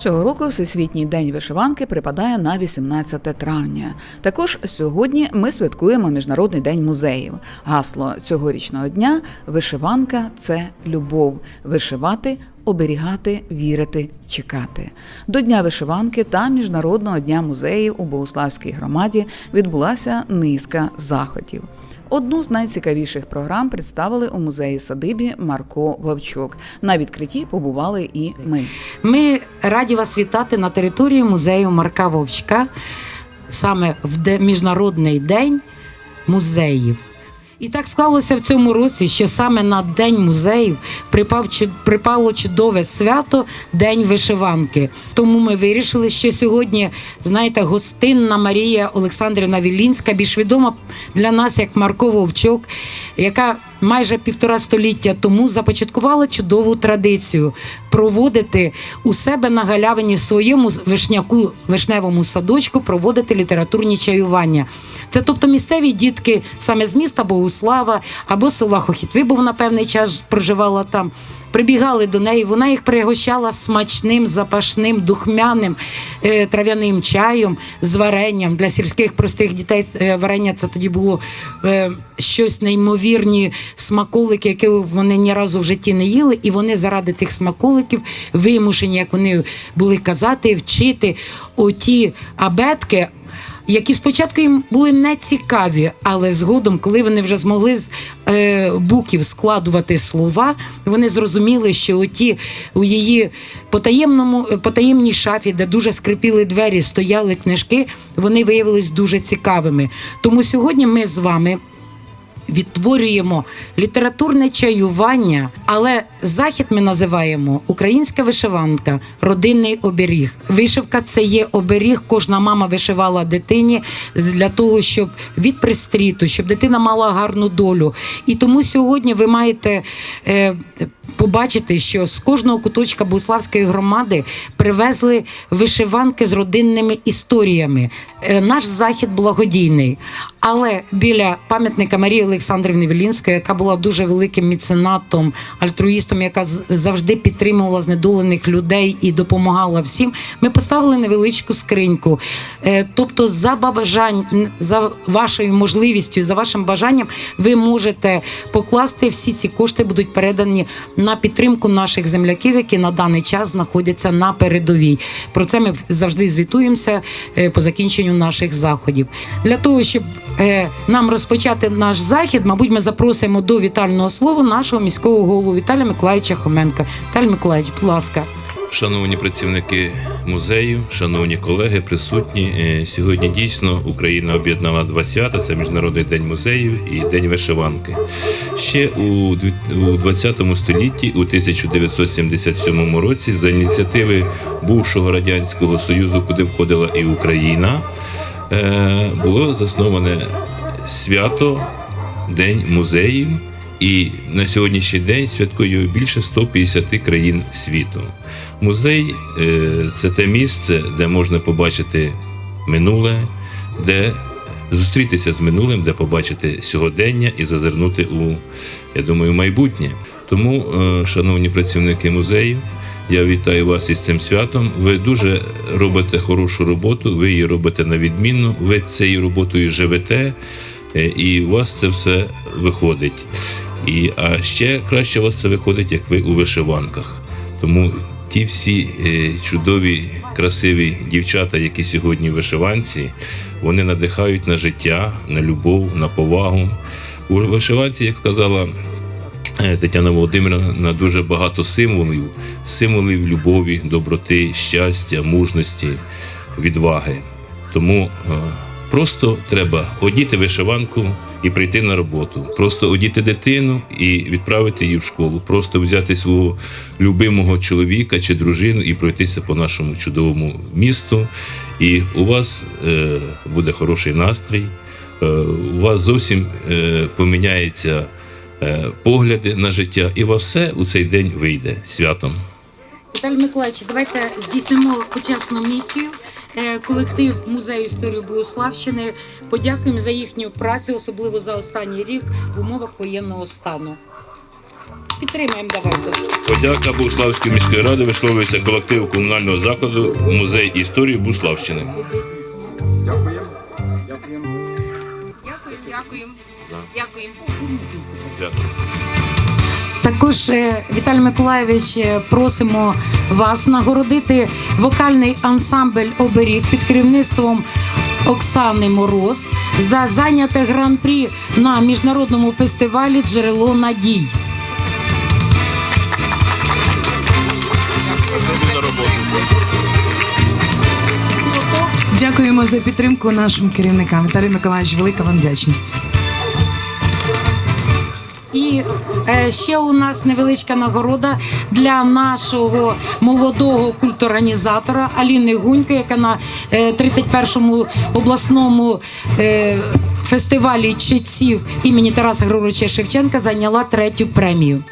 Цього року Всесвітній день вишиванки припадає на 18 травня. Також сьогодні ми святкуємо Міжнародний день музеїв. Гасло цьогорічного дня вишиванка це любов. Вишивати, оберігати, вірити, чекати. До Дня вишиванки та Міжнародного дня музеїв у Богуславській громаді відбулася низка заходів. Одну з найцікавіших програм представили у музеї садибі Марко Вовчок. На відкритті побували і ми. Ми раді вас вітати на території музею Марка Вовчка саме в Міжнародний день музеїв. І так склалося в цьому році, що саме на День музеїв припав, припало чудове свято День вишиванки. Тому ми вирішили, що сьогодні, знаєте, гостинна Марія Олександрівна Вілінська, більш відома для нас як Марко Вовчок, яка майже півтора століття тому започаткувала чудову традицію проводити у себе на галявині в своєму вишняку, вишневому садочку, проводити літературні чаювання. Це тобто місцеві дітки саме з міста Богуслава або села Хохітви, бо вона певний час проживала там. Прибігали до неї, вона їх пригощала смачним, запашним, духмяним е, трав'яним чаєм з варенням для сільських простих дітей. Е, варення це тоді було е, щось неймовірні смаколики, які вони ні разу в житті не їли, і вони заради цих смаколиків вимушені, як вони були казати, вчити оті абетки які спочатку їм були не цікаві, але згодом, коли вони вже змогли з е, буків складувати слова, вони зрозуміли, що оті у її потаємному потаємній шафі, де дуже скрипіли двері, стояли книжки, вони виявились дуже цікавими. Тому сьогодні ми з вами. Відтворюємо літературне чаювання, але захід ми називаємо українська вишиванка, родинний оберіг. Вишивка це є оберіг. Кожна мама вишивала дитині для того, щоб від пристріту, щоб дитина мала гарну долю. І тому сьогодні ви маєте е, побачити, що з кожного куточка Буславської громади привезли вишиванки з родинними історіями. Е, наш захід благодійний, але біля пам'ятника Марії Олександрівни Вілінської, яка була дуже великим меценатом, альтруїстом, яка завжди підтримувала знедолених людей і допомагала всім. Ми поставили невеличку скриньку. Е, Тобто, за бажань, за вашою можливістю, за вашим бажанням, ви можете покласти всі ці кошти, будуть передані на підтримку наших земляків, які на даний час знаходяться на передовій. Про це ми завжди звітуємося е, по закінченню наших заходів. Для того, щоб е, нам розпочати наш захід, мабуть, ми запросимо до вітального слова нашого міського голову Віталія Миколаївича Хоменка. Віталій Миколаївич, будь ласка. Шановні працівники музею, шановні колеги, присутні. Е, Сьогодні дійсно Україна об'єднала два свята: це Міжнародний день музеїв і День вишиванки. Ще у 20 столітті, у 1977 році, за ініціативи бувшого радянського союзу, куди входила і Україна, е, було засноване свято День музеїв. І на сьогоднішній день святкує більше 150 країн світу. Музей е, це те місце, де можна побачити минуле, де зустрітися з минулим, де побачити сьогодення і зазирнути у, я думаю, майбутнє. Тому, е, шановні працівники музею, я вітаю вас із цим святом. Ви дуже робите хорошу роботу, ви її робите на відмінно, ви цією роботою живете, е, і у вас це все виходить. І, а ще краще у вас це виходить, як ви у вишиванках. Тому ті всі е, чудові, красиві дівчата, які сьогодні в вишиванці, вони надихають на життя, на любов, на повагу. У вишиванці, як сказала е, Тетяна Володимирівна, на дуже багато символів, символів любові, доброти, щастя, мужності, відваги. Тому е, просто треба одіти вишиванку і прийти на роботу. Просто одіти дитину і відправити її в школу. Просто взяти свого любимого чоловіка чи дружину і пройтися по нашому чудовому місту. І у вас е, буде хороший настрій. е, У вас зовсім е, поміняється е, погляди на життя, і у вас все у цей день вийде святом. Віталій Миколаївич, давайте здійснимо почесну місію. Е, Колектив музею історії Богославщини подякуємо за їхню працю, особливо за останній рік в умовах воєнного стану. підтримаємо давайте. Подяка Богуславської міської ради висловлюється колективу комунального закладу Музей історії Буславщини. Дякуємо. Дякуємо. Дякую, дякуємо. Да. Дякуємо. Е, Віталій Миколаєвич просимо вас нагородити вокальний ансамбль оберіг під керівництвом Оксани Мороз за зайняте гран-прі на міжнародному фестивалі Джерело надій. Дякуємо за підтримку нашим керівникам. Віталій Миколаївич, велика вам вдячність. І е, ще у нас невеличка нагорода для нашого молодого культурорганізатора Аліни Гунько, яка на е, 31-му обласному е, фестивалі читців імені Тараса Григоровича Шевченка зайняла третю премію.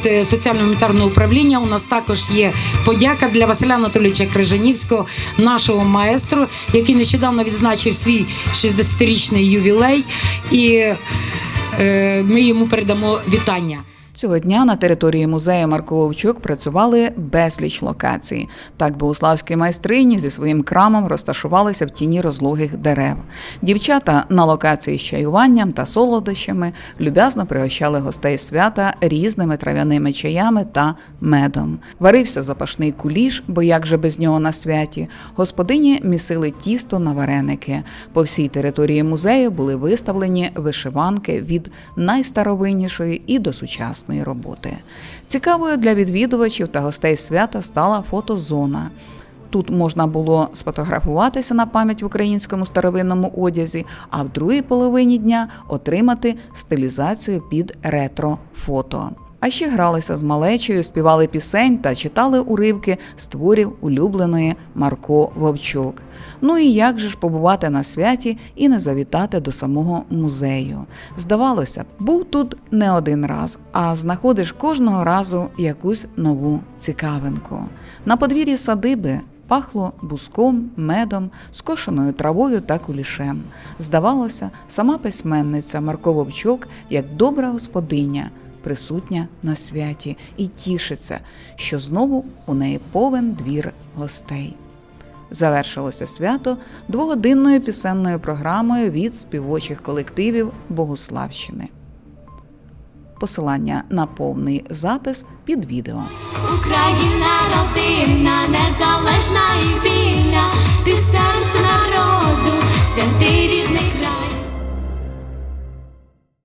Від е, соціально-гуманітарного управління у нас також є подяка для Василя Анатолійовича Крижанівського, нашого маестру, який нещодавно відзначив свій 60-річний ювілей, і е, ми йому передамо вітання. Цього дня на території музею Марко Вовчук працювали безліч локацій. Так богуславські майстрині зі своїм крамом розташувалися в тіні розлогих дерев. Дівчата на локації з чаюванням та солодощами люб'язно пригощали гостей свята різними трав'яними чаями та медом. Варився запашний куліш, бо як же без нього на святі. Господині місили тісто на вареники. По всій території музею були виставлені вишиванки від найстаровиннішої і до сучасної роботи. Цікавою для відвідувачів та гостей свята стала фотозона. Тут можна було сфотографуватися на пам'ять в українському старовинному одязі, а в другій половині дня отримати стилізацію під ретро-фото. А ще гралися з малечею, співали пісень та читали уривки з творів улюбленої Марко Вовчук. Ну і як же ж побувати на святі і не завітати до самого музею? Здавалося б, був тут не один раз, а знаходиш кожного разу якусь нову цікавинку. На подвір'ї садиби пахло буском, медом, скошеною травою та кулішем. Здавалося, сама письменниця Марко Вовчук, як добра господиня, присутня на святі і тішиться, що знову у неї повен двір гостей. Завершилося свято двогодинною пісенною програмою від співочих колективів Богуславщини. Посилання на повний запис під відео. Україна родина, незалежна і вільна, ти серце народу, святий рідний.